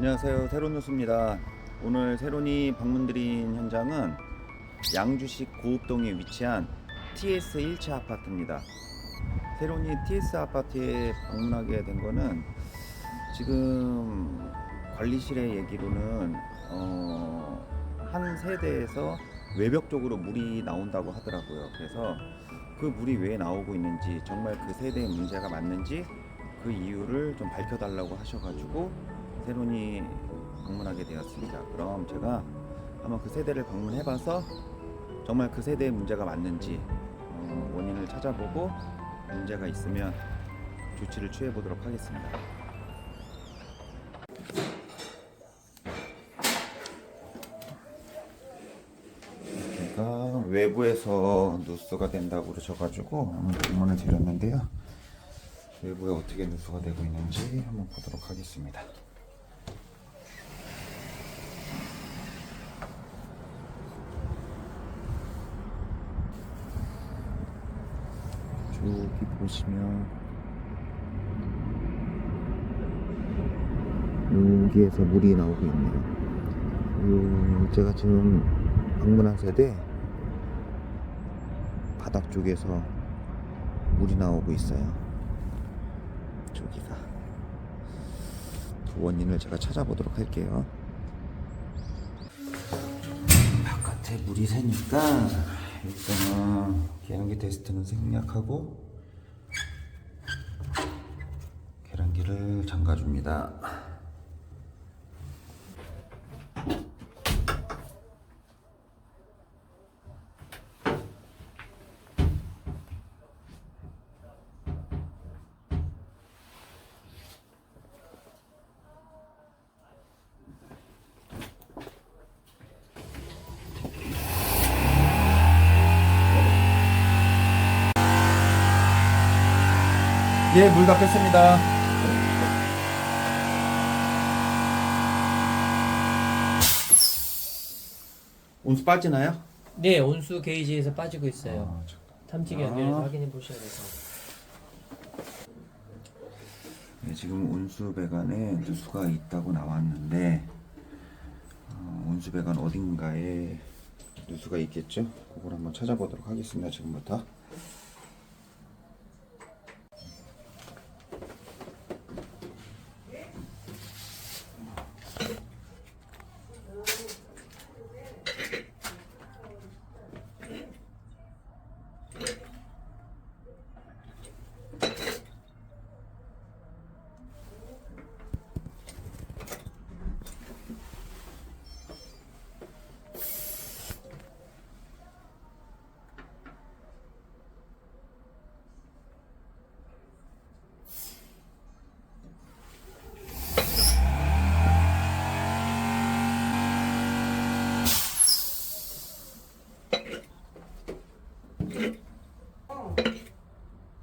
안녕하세요. 새로운 뉴스입니다. 오늘 새로니 방문드린 현장은 양주시 고읍동에 위치한 TS 1차 아파트입니다. 새로니 TS 아파트에 방문하게 된 거는 지금 관리실의 얘기로는 어, 한 세대에서 외벽 쪽으로 물이 나온다고 하더라고요. 그래서 그 물이 왜 나오고 있는지 정말 그 세대의 문제가 맞는지 그 이유를 좀 밝혀달라고 하셔가지고 새로니 방문하게 되었습니다. 그럼 제가 한번 그 세대를 방문해봐서 정말 그 세대의 문제가 맞는지 어, 원인을 찾아보고 문제가 있으면 조치를 취해 보도록 하겠습니다. 제가 외부에서 누수가 된다고 그러셔가지고 방문을 드렸는데요. 외부에 어떻게 누수가 되고 있는지 한번 보도록 하겠습니다. 저기 보시면 여기에서 물이 나오고 있네요. 요 제가 지금 방문한 세대 바닥 쪽에서 물이 나오고 있어요. 저기가 그 원인을 제가 찾아보도록 할게요. 바깥에 물이 새니까 일단은 계량기 테스트는 생략하고 잠가줍니다. 예, 물 닫겠습니다. 온수 빠지나요? 네, 온수 게이지에서 빠지고 있어요. 아. 탐지기 아. 연결해서 확인해 보셔야 돼서. 네, 지금 온수 배관에 누수가 있다고 나왔는데 어, 온수 배관 어딘가에 누수가 있겠죠? 그걸 한번 찾아보도록 하겠습니다. 지금부터.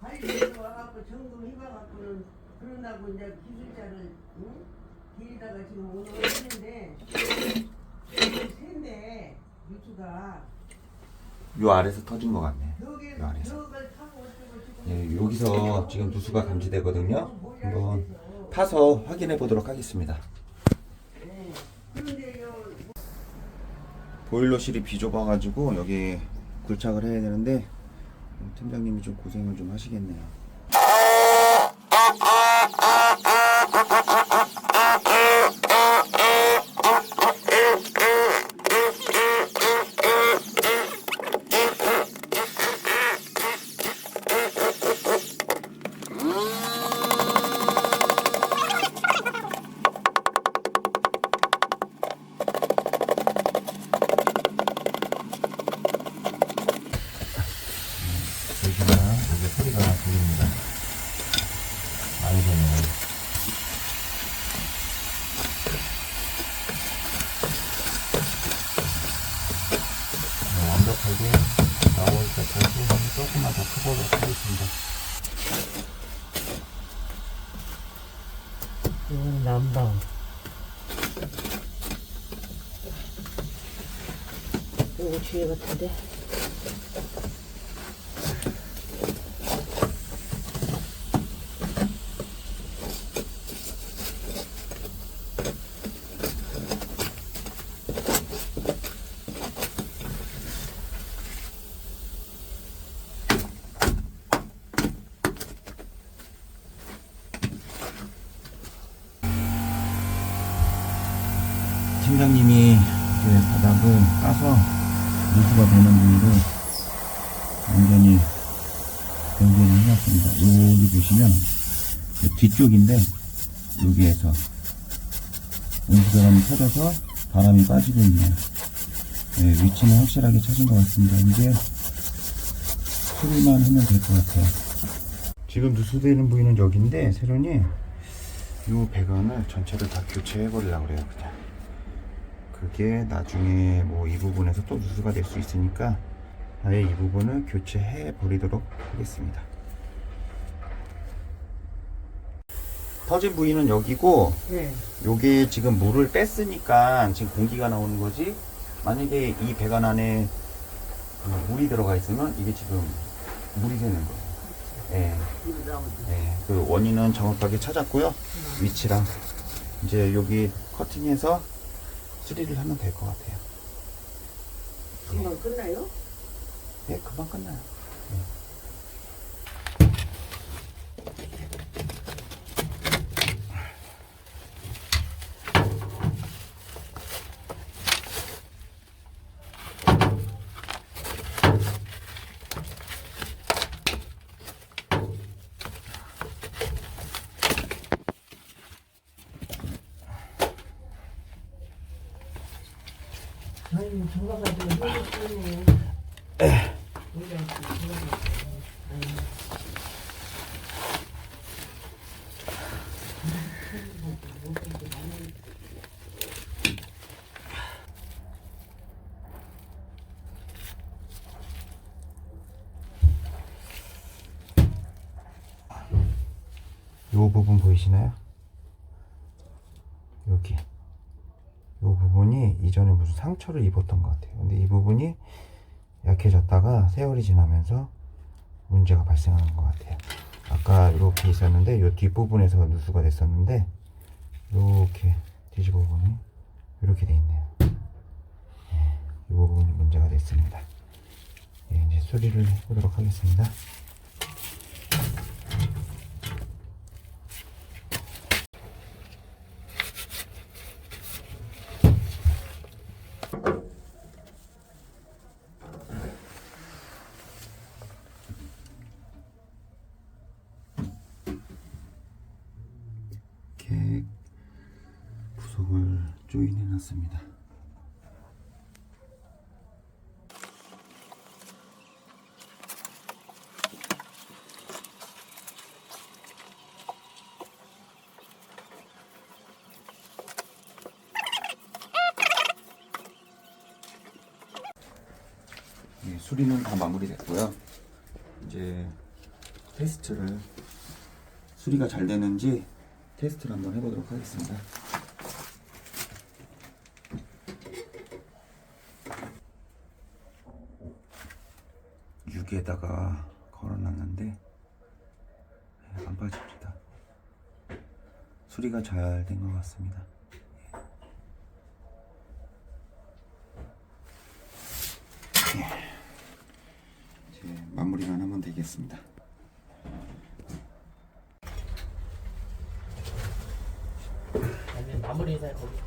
관리에서 와갖고 점검해봐갖고는 그런다고 이제 기술자를 응? 데리다가 지금 오늘 했는데 샌데 유추가 요 아래서 터진 것 같네. 벽에 요 아래서. 벽을 타고 어쩌고 지금 예, 여기서 지금 누수가 감지되거든요. 한번 파서 확인해 보도록 하겠습니다. 네. 그런데 요 보일러실이 비좁아가지고 여기 굴착을 해야 되는데 팀장님이 좀 고생을 좀 하시겠네요. 많이 되네요. 네, 완벽하게 나올 때까지 조금만 더 커보도록 하겠습니다. 이거는 난방. 이거 뒤에 같은데? 팀장님이 이제 바닥을 까서 누수가 되는 부위를 완전히 변경을 해놨습니다. 여기 보시면 뒤쪽인데 여기에서 온수바람이 터져서 바람이 빠지고 있네요. 네, 위치는 확실하게 찾은 것 같습니다. 이제 수리만 하면 될 것 같아요. 지금 누수되는 부위는 여기인데 세련이 이 배관을 전체를 다 교체해 버리려고 그래요 그냥 그게 나중에 뭐 이 부분에서 또 누수가 될 수 있으니까 아예 이 부분을 교체해 버리도록 하겠습니다 터진 부위는 여기고 네. 요게 지금 물을 뺐으니까 지금 공기가 나오는 거지 만약에 이 배관 안에 그 물이 들어가 있으면 이게 지금 물이 새는 거예요 예. 네, 그 원인은 정확하게 찾았고요. 위치랑 이제 여기 커팅해서 수리를 하면 될 것 같아요. 금방 끝나요? 네, 금방 끝나요. 요 부분 보이시나요? 여기. 요 부분 이 이전에 무슨 상처를 입었던 것 같아요. 근데 이 부분이 약해졌다가 세월이 지나면서 문제가 발생하는 것 같아요. 아까 이렇게 있었는데 요 뒷부분에서 누수가 됐었는데 이렇게 뒤집어 보면 이렇게 돼 있네요. 예, 이 부분이 문제가 됐습니다. 예, 이제 수리를 해보도록 하겠습니다. 이렇게 부속을 조인해 놨습니다. 네, 수리는 다 마무리됐고요. 이제 테스트를 수리가 잘 되는지 테스트를 한번 해보도록 하겠습니다. 육에다가 걸어놨는데 네, 안 빠집니다. 수리가 잘 된 것 같습니다. 예. 이제 마무리만 하면 되겠습니다. 아니면 마무리 인사 거기.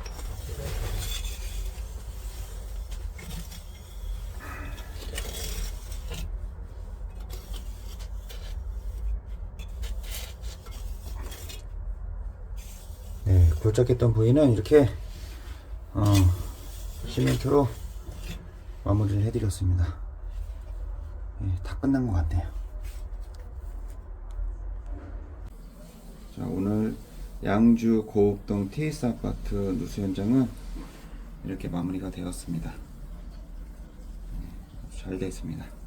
네, 교착했던 부위는 이렇게 어, 시멘트로 마무리를 해드렸습니다. 네, 다 끝난 것 같네요. 자, 오늘 양주 고읍동 TS 아파트 누수 현장은 이렇게 마무리가 되었습니다. 네, 아주 잘 됐습니다.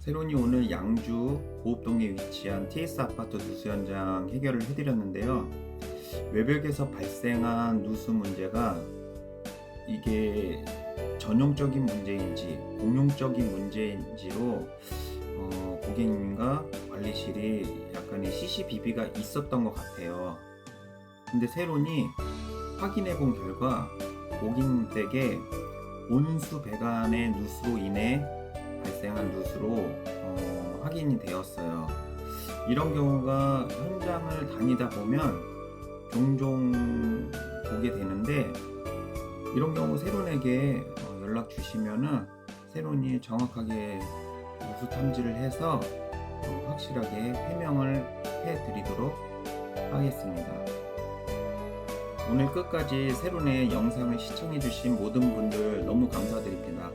세론이 오늘 양주 고읍동에 위치한 TS 아파트 누수 현장 해결을 해드렸는데요. 외벽에서 발생한 누수 문제가 이게 전용적인 문제인지 공용적인 문제인지로 어, 고객님과 관리실이 약간의 CCBB가 있었던 것 같아요. 근데 세론이 확인해 본 결과 고객님 댁에 온수 배관의 누수로 인해 발생한 누수로 어, 확인이 되었어요. 이런 경우가 현장을 다니다 보면 종종 보게 되는데 이런 경우 세론에게 어, 연락 주시면은 세론이 정확하게 우수 탐지를 해서 어, 확실하게 해명을 해드리도록 하겠습니다. 오늘 끝까지 세론의 영상을 시청해주신 모든 분들 너무 감사드립니다.